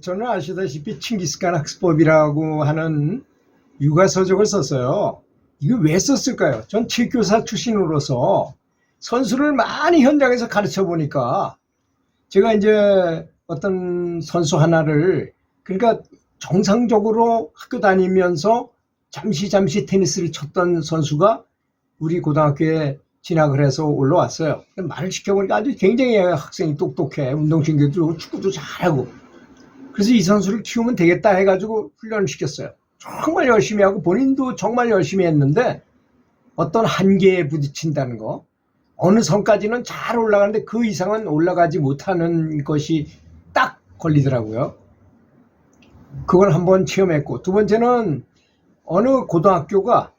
저는 아시다시피 칭기스칸 학습법이라고 하는 육아서적을 썼어요. 이거 왜 썼을까요? 전 체육교사 출신으로서 선수를 많이 현장에서 가르쳐 보니까 제가 이제 어떤 선수 하나를 그러니까 정상적으로 학교 다니면서 잠시 잠시 테니스를 쳤던 선수가 우리 고등학교에 진학을 해서 올라왔어요. 말을 시켜보니까 아주 굉장히 학생이 똑똑해. 운동신경도 좋고 축구도 잘하고. 그래서 이 선수를 키우면 되겠다 해가지고 훈련을 시켰어요. 정말 열심히 하고 본인도 정말 열심히 했는데 어떤 한계에 부딪힌다는 거. 어느 선까지는 잘 올라가는데 그 이상은 올라가지 못하는 것이 딱 걸리더라고요. 그걸 한번 체험했고 두 번째는 어느 고등학교가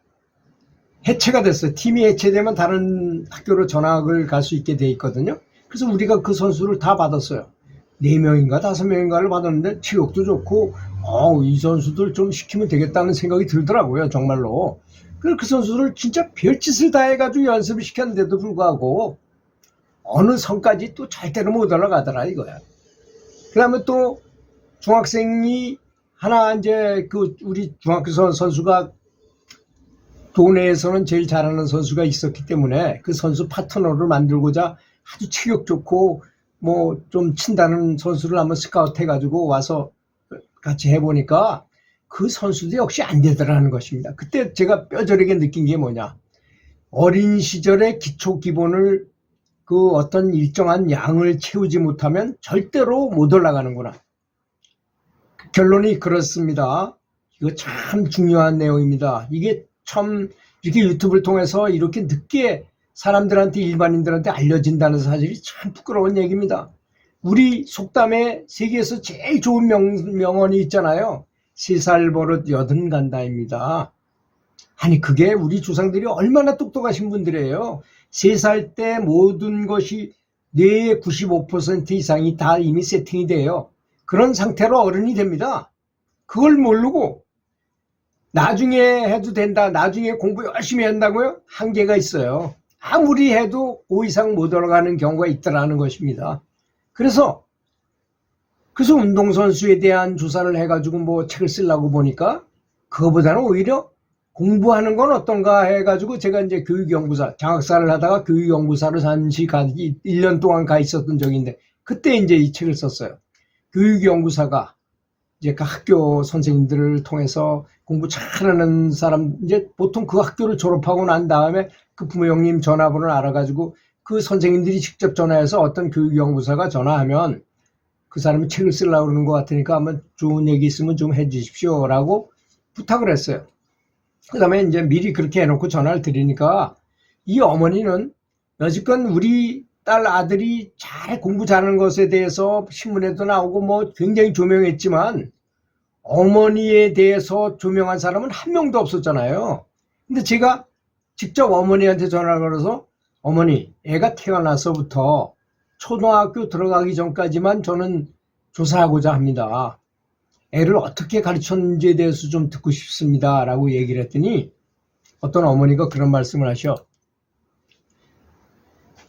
해체가 됐어요. 팀이 해체되면 다른 학교로 전학을 갈 수 있게 돼 있거든요. 그래서 우리가 그 선수를 다 받았어요. 네 명인가 다섯 명인가를 받았는데 체력도 좋고 어, 이 선수들 좀 시키면 되겠다는 생각이 들더라고요. 정말로. 그 선수를 진짜 별짓을 다 해가지고 연습을 시켰는데도 불구하고 어느 선까지 또 절대로 못 올라가더라 이거야. 그 다음에 또 중학생이 하나 이제 그 우리 중학교 선- 선수가 도내에서는 제일 잘하는 선수가 있었기 때문에 그 선수 파트너를 만들고자 아주 체격 좋고 뭐 좀 친다는 선수를 한번 스카우트 해 가지고 와서 같이 해보니까 그 선수도 역시 안 되더라는 것입니다. 그때 제가 뼈저리게 느낀 게 뭐냐. 어린 시절의 기초 기본을 그 어떤 일정한 양을 채우지 못하면 절대로 못 올라가는구나. 결론이 그렇습니다. 이거 참 중요한 내용입니다. 이게 참 이렇게 유튜브를 통해서 이렇게 늦게 사람들한테 일반인들한테 알려진다는 사실이 참 부끄러운 얘기입니다. 우리 속담에 세계에서 제일 좋은 명, 명언이 있잖아요. 세살 버릇 여든 간다입니다. 아니 그게 우리 조상들이 얼마나 똑똑하신 분들이에요. 세 살 때 모든 것이 뇌의 95% 이상이 다 이미 세팅이 돼요. 그런 상태로 어른이 됩니다. 그걸 모르고 나중에 해도 된다. 나중에 공부 열심히 한다고요? 한계가 있어요. 아무리 해도 5 이상 못 올라가는 경우가 있다라는 것입니다. 그래서 그래서 운동선수에 대한 조사를 해가지고 뭐 책을 쓰려고 보니까 그거보다는 오히려 공부하는 건 어떤가 해가지고 제가 이제 교육연구사, 장학사를 하다가 교육연구사로 잠시 가, 1년 동안 가 있었던 적인데 그때 이제 이 책을 썼어요. 교육연구사가 이제 그 학교 선생님들을 통해서 공부 잘하는 사람, 이제 보통 그 학교를 졸업하고 난 다음에 그 부모님 전화번호를 알아가지고 그 선생님들이 직접 전화해서 어떤 교육연구사가 전화하면 그 사람이 책을 쓰려고 그러는 것 같으니까 한번 좋은 얘기 있으면 좀 해주십시오. 라고 부탁을 했어요. 그 다음에 이제 미리 그렇게 해놓고 전화를 드리니까 이 어머니는 여지껏 우리 딸 아들이 잘 공부 잘하는 것에 대해서 신문에도 나오고 뭐 굉장히 조명했지만 어머니에 대해서 조명한 사람은 한 명도 없었잖아요. 근데 제가 직접 어머니한테 전화를 걸어서 어머니, 애가 태어나서부터 초등학교 들어가기 전까지만 저는 조사하고자 합니다. 애를 어떻게 가르쳤는지에 대해서 좀 듣고 싶습니다. 라고 얘기를 했더니 어떤 어머니가 그런 말씀을 하셔.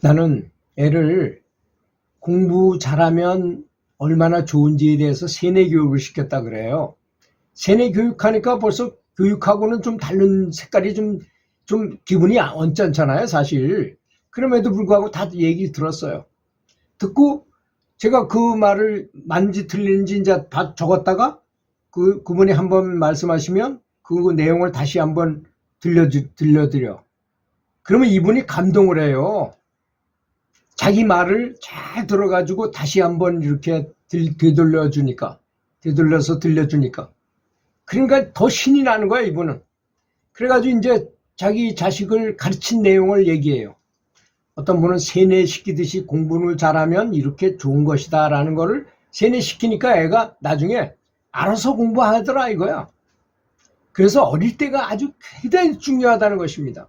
나는 애를 공부 잘하면 얼마나 좋은지에 대해서 세뇌 교육을 시켰다 그래요. 세뇌 교육하니까 벌써 교육하고는 좀 다른 색깔이 좀, 좀 기분이 언짢잖아요, 사실. 그럼에도 불구하고 다 얘기 들었어요. 듣고 제가 그 말을 맞는지 틀리는지 이제 다 적었다가 그, 그분이 한번 말씀하시면 그 내용을 다시 한번 들려주, 들려드려. 그러면 이분이 감동을 해요. 자기 말을 잘 들어가지고 다시 한번 이렇게 들, 되돌려 주니까, 되돌려서 들려주니까. 그러니까 더 신이 나는 거야, 이분은. 그래가지고 이제 자기 자식을 가르친 내용을 얘기해요. 어떤 분은 세뇌시키듯이 공부를 잘하면 이렇게 좋은 것이다 라는 거를 세뇌시키니까 애가 나중에 알아서 공부하더라 이거야. 그래서 어릴 때가 아주 굉장히 중요하다는 것입니다.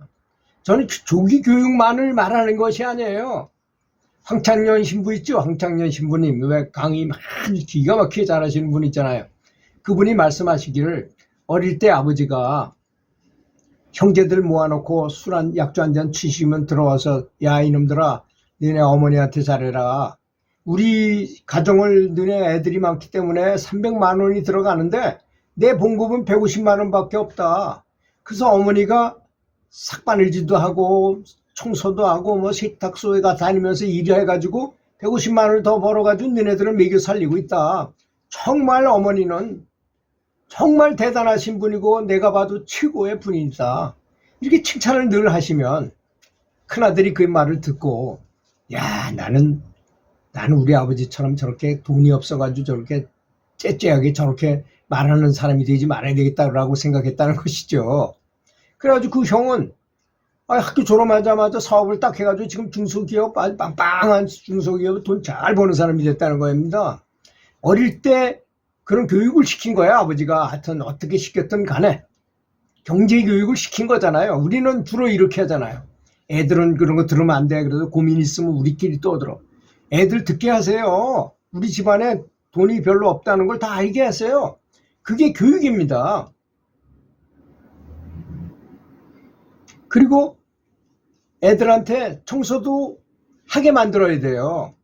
저는 조기 교육만을 말하는 것이 아니에요. 황창년 신부 있죠? 황창년 신부님 왜 강의 아주 기가 막히게 잘하시는 분 있잖아요. 그분이 말씀하시기를 어릴 때 아버지가 형제들 모아놓고 술 한 약주 한잔 치시면 들어와서 야 이놈들아 너네 어머니한테 잘해라 우리 가정을 눈에 애들이 많기 때문에 300만 원이 들어가는데 내 봉급은 150만 원밖에 없다. 그래서 어머니가 삭바늘질도 하고 청소도 하고 뭐 세탁소에 가 다니면서 일해가지고 150만 원을 더 벌어가지고 너네들을 먹여 살리고 있다. 정말 어머니는 정말 대단하신 분이고 내가 봐도 최고의 분이다. 이렇게 칭찬을 늘 하시면 큰아들이 그 말을 듣고 야 나는 나는 우리 아버지처럼 저렇게 돈이 없어가지고 저렇게 째째하게 저렇게 말하는 사람이 되지 말아야 되겠다라고 생각했다는 것이죠. 그래가지고 그 형은 아, 학교 졸업하자마자 사업을 딱 해가지고 지금 중소기업 아주 빵빵한 중소기업 돈 잘 버는 사람이 됐다는 겁니다. 어릴 때 그런 교육을 시킨 거야 아버지가 하여튼 어떻게 시켰든 간에 경제 교육을 시킨 거잖아요. 우리는 주로 이렇게 하잖아요. 애들은 그런 거 들으면 안 돼. 그래서 고민 있으면 우리끼리 떠들어. 애들 듣게 하세요. 우리 집안에 돈이 별로 없다는 걸 다 알게 하세요. 그게 교육입니다. 그리고 애들한테 청소도 하게 만들어야 돼요.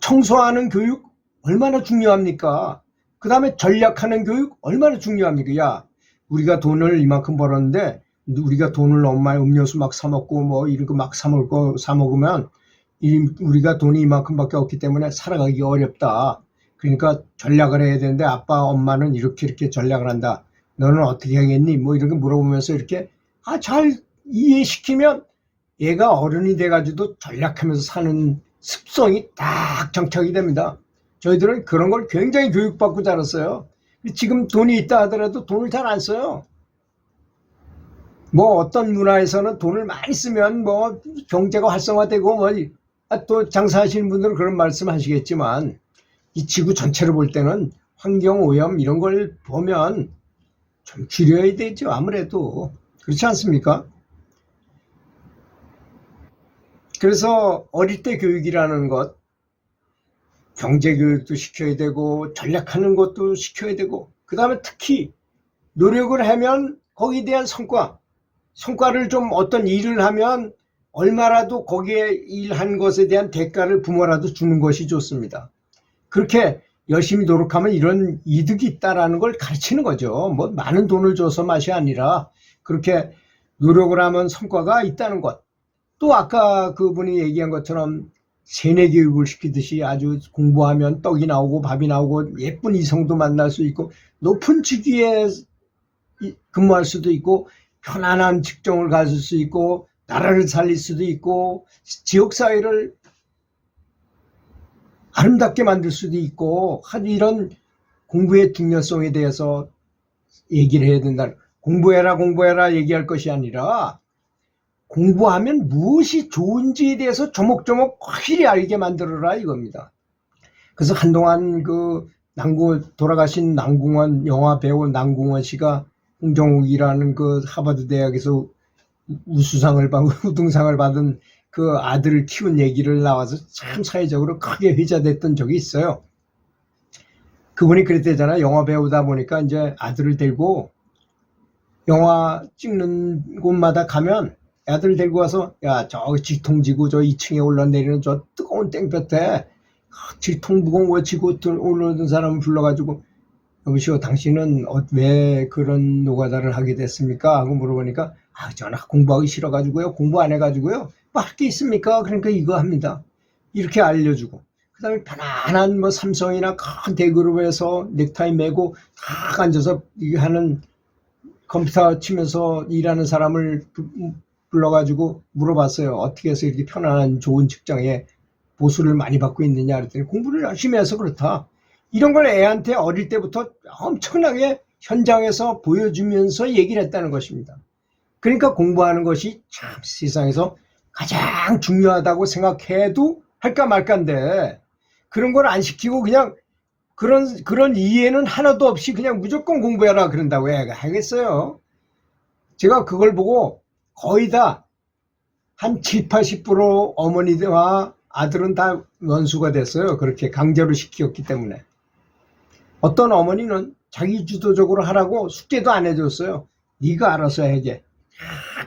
청소하는 교육 얼마나 중요합니까? 그 다음에 전략하는 교육 얼마나 중요합니까? 야, 우리가 돈을 이만큼 벌었는데 우리가 돈을 너무 많이 음료수 막 사먹고 뭐 이런 거 막 사먹고 사먹으면 이, 우리가 돈이 이만큼밖에 없기 때문에 살아가기 어렵다. 그러니까 전략을 해야 되는데 아빠 엄마는 이렇게 이렇게 전략을 한다. 너는 어떻게 하겠니? 뭐거 물어보면서 이렇게 아 잘 이해시키면 얘가 어른이 돼가지고 전략하면서 사는 습성이 딱 정착이 됩니다. 저희들은 그런 걸 굉장히 교육받고 자랐어요. 지금 돈이 있다 하더라도 돈을 잘 안 써요. 뭐 어떤 문화에서는 돈을 많이 쓰면 뭐 경제가 활성화되고 뭐 또 장사하시는 분들은 그런 말씀 하시겠지만 이 지구 전체를 볼 때는 환경 오염 이런 걸 보면 좀 줄여야 되죠. 아무래도 그렇지 않습니까? 그래서 어릴 때 교육이라는 것 경제 교육도 시켜야 되고 전략하는 것도 시켜야 되고 그 다음에 특히 노력을 하면 거기에 대한 성과 성과를 좀 어떤 일을 하면 얼마라도 거기에 일한 것에 대한 대가를 부모라도 주는 것이 좋습니다. 그렇게 열심히 노력하면 이런 이득이 있다라는 걸 가르치는 거죠. 뭐 많은 돈을 줘서 맛이 아니라 그렇게 노력을 하면 성과가 있다는 것. 또 아까 그분이 얘기한 것처럼 세뇌 교육을 시키듯이 아주 공부하면 떡이 나오고 밥이 나오고 예쁜 이성도 만날 수 있고 높은 직위에 근무할 수도 있고 편안한 직종을 가질 수 있고 나라를 살릴 수도 있고 지역사회를 아름답게 만들 수도 있고 이런 공부의 중요성에 대해서 얘기를 해야 된다. 공부해라 공부해라 얘기할 것이 아니라 공부하면 무엇이 좋은지에 대해서 조목조목 확실히 알게 만들어라 이겁니다. 그래서 한동안 그 남궁 돌아가신 남궁원 영화 배우 남궁원 씨가 홍정욱이라는 그 하버드 대학에서 우수상을 받고 우등상을 받은 그 아들을 키운 얘기를 나와서 참 사회적으로 크게 회자됐던 적이 있어요. 그분이 그랬대잖아. 영화 배우다 보니까 이제 아들을 데리고 영화 찍는 곳마다 가면 애들 데리고 와서 야 저 지통지구 저 2층에 올라내리는 저 뜨거운 땡볕에 지통 무거운 지고 올라오는 사람을 불러가지고 여보시오 당신은 어, 왜 그런 노가다를 하게 됐습니까? 하고 물어보니까 아 저는 공부하기 싫어가지고요 공부 안 해가지고요 뭐 할 게 있습니까? 그러니까 이거 합니다 이렇게 알려주고 그 다음에 편안한 뭐 삼성이나 큰 대그룹에서 넥타이 메고 딱 앉아서 하는 컴퓨터 치면서 일하는 사람을 불러가지고 물어봤어요. 어떻게 해서 이렇게 편안한 좋은 직장에 보수를 많이 받고 있느냐 그랬더니 공부를 열심히 해서 그렇다. 이런 걸 애한테 어릴 때부터 엄청나게 현장에서 보여주면서 얘기를 했다는 것입니다. 그러니까 공부하는 것이 참 세상에서 가장 중요하다고 생각해도 할까 말까인데 그런 걸 안 시키고 그냥 그런 그런 이해는 하나도 없이 그냥 무조건 공부해라 그런다고 애가 하겠어요. 제가 그걸 보고 거의 다 한 7, 80% 어머니와 아들은 다 원수가 됐어요. 그렇게 강제로 시켰기 때문에. 어떤 어머니는 자기 주도적으로 하라고 숙제도 안 해줬어요. 네가 알아서 해게.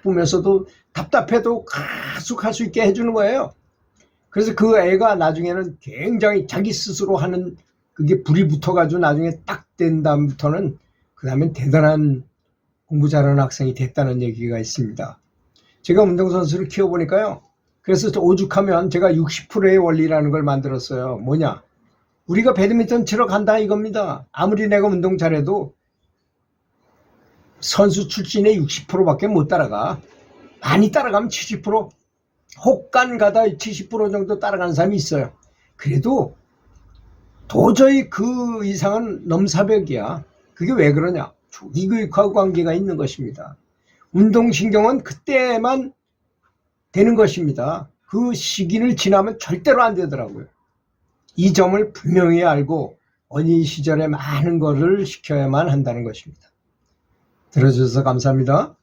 보면서도 답답해도 가속 할 수 있게 해주는 거예요. 그래서 그 애가 나중에는 굉장히 자기 스스로 하는 그게 불이 붙어가지고 나중에 딱 된 다음부터는 그 다음엔 대단한 공부 잘하는 학생이 됐다는 얘기가 있습니다. 제가 운동선수를 키워보니까요. 그래서 저 오죽하면 제가 60%의 원리라는 걸 만들었어요. 뭐냐? 우리가 배드민턴 치러 간다 이겁니다. 아무리 내가 운동 잘해도 선수 출신의 60%밖에 못 따라가. 많이 따라가면 70%, 혹간 가다 70% 정도 따라가는 사람이 있어요. 그래도 도저히 그 이상은 넘사벽이야. 그게 왜 그러냐? 조기교육하고 관계가 있는 것입니다. 운동신경은 그때만 되는 것입니다. 그 시기를 지나면 절대로 안 되더라고요. 이 점을 분명히 알고 어린 시절에 많은 것을 시켜야만 한다는 것입니다. 들어주셔서 감사합니다.